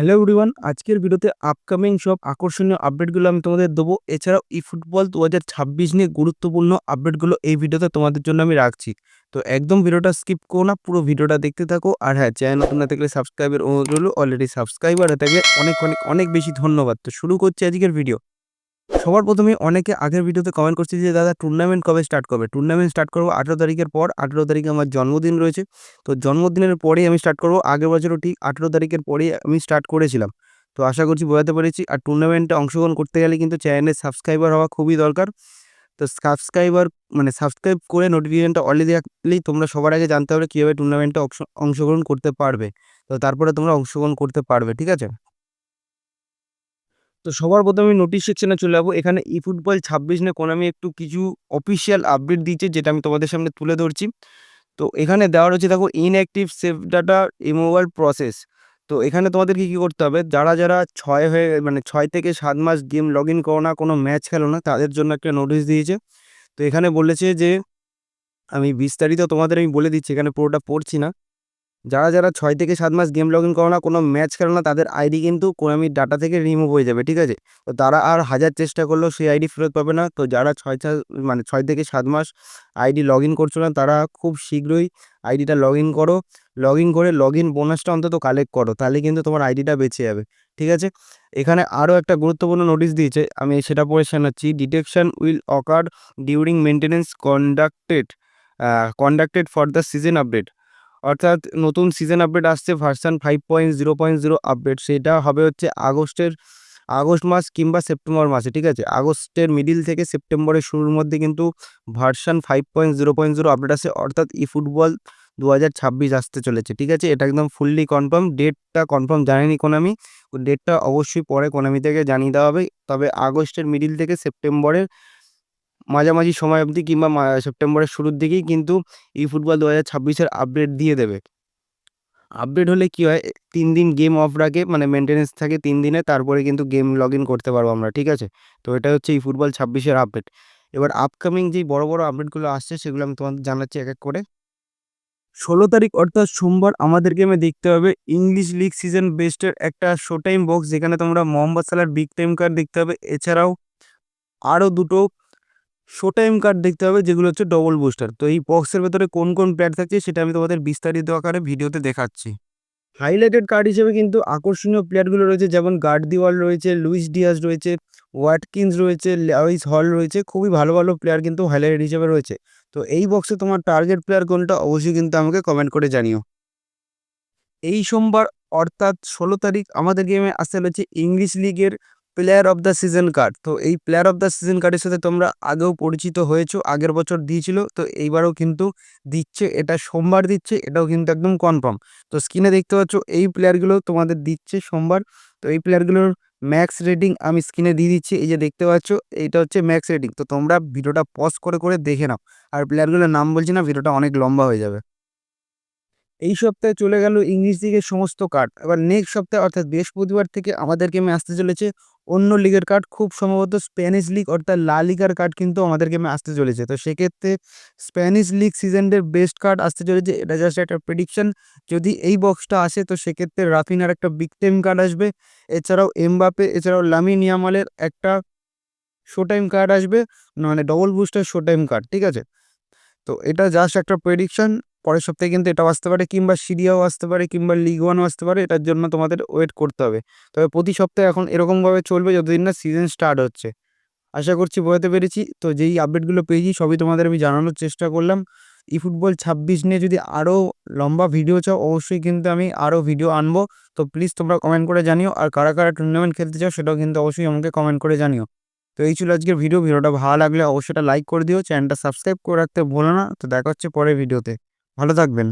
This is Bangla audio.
হ্যালো এভরিওয়ান আজকের ভিডিওতে আপকামিং সব আকর্ষণীয় আপডেটগুলো আমি তোমাদের দেবো। এছাড়াও ই ফুটবল দু হাজার ছাব্বিশ নিয়ে গুরুত্বপূর্ণ আপডেটগুলো এই ভিডিওতে তোমাদের জন্য আমি রাখছি। তো একদম ভিডিওটা স্কিপ করো না, পুরো ভিডিওটা দেখতে থাকো। আর হ্যাঁ চ্যানেল নতুন না থাকলে সাবস্ক্রাইবের অনুরোধ অলরেডি সাবস্ক্রাইবার হয়ে থাকলে অনেক অনেক অনেক বেশি ধন্যবাদ। তো শুরু করছি আজকের ভিডিও সবার প্রথমে অনেকে আগের ভিডিওতে কমেন্ট করছে যে, দাদা টুর্নামেন্ট কবে স্টার্ট করবে? টুর্নামেন্ট স্টার্ট করব আঠেরো তারিখের পর, আঠেরো তারিখে আমার জন্মদিন রয়েছে। তো জন্মদিনের পরেই আমি স্টার্ট করব। আগের বছরও ঠিক আঠেরো তারিখের পরেই আমি স্টার্ট করেছিলাম। তো আশা করছি বোঝাতে পেরেছি। আর টুর্নামেন্টে অংশগ্রহণ করতে গেলে কিন্তু চ্যানেলের সাবস্ক্রাইবার হওয়া খুবই দরকার। তো সাবস্ক্রাইবার মানে সাবস্ক্রাইব করে নোটিফিকেশনটা অলরেডি রাখলেই তোমরা সবার আগে জানতে পারবে কীভাবে টুর্নামেন্টে অংশগ্রহণ করতে পারবে। তো তারপরে তোমরা অংশগ্রহণ করতে পারবে, ঠিক আছে? তো সবার প্রথমে আমি নোটিশ সেকশনে চলে যাব। এখানে ই ফুটবল ছাব্বিশ নিয়ে আমি একটু কিছু অফিসিয়াল আপডেট দিচ্ছে যেটা আমি তোমাদের সামনে তুলে ধরছি। তো এখানে দেওয়া রয়েছে, দেখো inactive save data removal process তো এখানে তোমাদেরকে কী করতে হবে, যারা যারা ছয় হয়ে মানে ছয় থেকে সাত মাস গেম লগ ইন করো না, কোনো ম্যাচ খেলো না, তাদের জন্য একটা নোটিশ দিয়েছে। তো এখানে বলেছে যে, আমি বিস্তারিত তোমাদের আমি বলে দিচ্ছি, এখানে পুরোটা পড়ছি না। যারা যারা ছয় থেকে সাত মাস গেম লগ ইন করো না, কোনো ম্যাচ খেলো না, তাদের আইডি কিন্তু কোনামির ডাটা থেকে রিমুভ হয়ে যাবে, ঠিক আছে? তো তারা আর হাজার চেষ্টা করলেও সেই আইডি ফেরত পাবে না। তো যারা ছয় মানে ছয় থেকে সাত মাস আইডি লগ ইন করছ না, তারা খুব শীঘ্রই আইডিটা লগ ইন করো। লগ ইন করে লগ ইন বোনাসটা অন্তত কালেক্ট করো, তাহলে কিন্তু তোমার আইডিটা বেঁচে যাবে, ঠিক আছে? এখানে আরও একটা গুরুত্বপূর্ণ নোটিশ দিয়েছে, আমি সেটা পড়ে শোনাচ্ছি। Detection will occur during maintenance conducted conducted for the season update অর্থাৎ নতুন সিজন আপডেট আসছে version five point zero point zero update সেটা হবে হচ্ছে আগস্টের, আগস্ট মাস কিংবা সেপ্টেম্বর মাসে, ঠিক আছে? আগস্টের মিডিল থেকে সেপ্টেম্বরের শুরুর মধ্যে কিন্তু version five point zero point zero update আসে। অর্থাৎ ই ফুটবল দু হাজার ছাব্বিশ আসতে চলেছে, ঠিক আছে? এটা একদম ফুললি কনফার্ম ডেটটা কনফার্ম জানেনি কোনামি ডেটটা অবশ্যই পরে কোনামি থেকে জানিয়ে দেওয়া হবে। তবে আগস্টের মিডিল থেকে সেপ্টেম্বরের মাঝামাঝি সময় অবধি কিংবা সেপ্টেম্বরের শুরুর দিকেই কিন্তু ই ফুটবল দু হাজার ছাব্বিশের আপডেট দিয়ে দেবে। আপডেট হলে কি হয়? তিন দিন গেম অফ রাখে মানে মেনটেন্যান্স থাকে তিন দিনে, তারপরে কিন্তু গেম লগ ইন করতে পারব আমরা, ঠিক আছে? তো এটা হচ্ছে ই ফুটবল ছাব্বিশের আপডেট এবার আপকামিং যেই বড় বড় আপডেটগুলো আসছে, সেগুলো আমি তোমাদের জানাচ্ছি এক এক করে। ষোলো তারিখ অর্থাৎ সোমবার আমাদের গেমে দেখতে হবে ইংলিশ লিগ সিজন বেস্টের একটা শো টাইম বক্স যেখানে তোমরা Mohamed Salah big time card দেখতে হবে। এছাড়াও আরও দুটো শো টাইম কার্ড দেখতে হবে, যেগুলো হচ্ছে ডবল বুস্টার তো এই বক্সের ভেতরে কোন কোন প্লেয়ার থাকছে সেটা আমি তোমাদের বিস্তারিত আকারে ভিডিওতে দেখাচ্ছি। হাইলাইটেড কার্ড হিসেবে কিন্তু আকর্ষণীয় প্লেয়ারগুলো রয়েছে, যেমন গার্ডদিওয়াল রয়েছে লুইস ডিয়াস রয়েছে ওয়াটকিন্স রয়েছে লুইস হল রয়েছে, খুবই ভালো ভালো প্লেয়ার কিন্তু হাইলাইটেড হিসেবে রয়েছে। তো এই বক্সে তোমার টার্গেট প্লেয়ার কোনটা অবশ্যই কিন্তু আমাকে কমেন্ট করে জানিও। এই সোমবার অর্থাৎ ষোলো তারিখ আমাদের গেমে আসতে চলেছে ইংলিশ লিগের player of the season card তো এই প্লেয়ার অফ দ্য সিজন কার্ডের সাথে তোমরা আগেও পরিচিত হয়েছো, আগের বছর দিয়েছিল, তো এইবারও কিন্তু দিচ্ছে, এটা সোমবার দিচ্ছে, এটাও কিন্তু একদম কনফার্ম তো স্ক্রিনে দেখতে পাচ্ছ, এই প্লেয়ারগুলো তোমাদের দিচ্ছে সোমবার, তো এই প্লেয়ারগুলোর ম্যাক্স রেটিং আমি স্ক্রিনে দিয়ে দিচ্ছি, এই যে দেখতে পাচ্ছ, এইটা হচ্ছে ম্যাক্স রেটিং তো তোমরা ভিডিওটা পজ করে করে দেখে নাও, আর প্লেয়ারগুলোর নাম বলছি না, ভিডিওটা অনেক লম্বা হয়ে যাবে। এই সপ্তাহে চলে গেল ইংলিশ লিগের সমস্ত কার্ড এবার নেক্সট সপ্তাহে, অর্থাৎ বৃহস্পতিবার থেকে আমাদের গেমে আসতে চলেছে অন্য লিগের কার্ড খুব সম্ভবত স্প্যানিশ লিগ অর্থাৎ লা লিগার কার্ড কিন্তু আমাদের গেমে আসতে চলেছে। তো সেক্ষেত্রে স্প্যানিশ লিগ সিজনের বেস্ট কার্ড আসতে চলেছে। এটা জাস্ট একটা প্রেডিকশন যদি এই বক্সটা আসে, তো সেক্ষেত্রে রাফিনার একটা বিগ টাইম কার্ড আসবে। এছাড়াও এমবাপে এছাড়াও লামি ইয়ামালের একটা শো টাইম কার্ড আসবে। মানে double booster show time card ঠিক আছে? তো এটা জাস্ট একটা প্রেডিকশন পরের সপ্তাহে কিন্তু এটাও আসতে পারে কিংবা সিরিয়াও আসতে পারে কিংবা লিগ ওয়ানও আসতে পারে, এটার জন্য তোমাদের ওয়েট করতে হবে। তবে প্রতি সপ্তাহে এখন এরকমভাবে চলবে যতদিন না সিজন স্টার্ট হচ্ছে। আশা করছি বোঝাতে পেরেছি। তো যেই আপডেটগুলো পেয়েছি সবই তোমাদের আমি জানানোর চেষ্টা করলাম। ই ফুটবল ছাব্বিশ নিয়ে যদি আরও লম্বা ভিডিও চাও, অবশ্যই কিন্তু আমি আরও ভিডিও আনব। তো প্লিজ তোমরা কমেন্ট করে জানিও। আর কারা কারা টুর্নামেন্ট খেলতে চাও সেটাও কিন্তু অবশ্যই আমাকে কমেন্ট করে জানিও। তো এই ছিল আজকের ভিডিও ভিডিওটা ভালো লাগলে অবশ্যই লাইক করে দিও। চ্যানেলটা সাবস্ক্রাইব করে রাখতে ভুলো না। তো দেখা হচ্ছে পরের ভিডিওতে ভালো থাকবেন।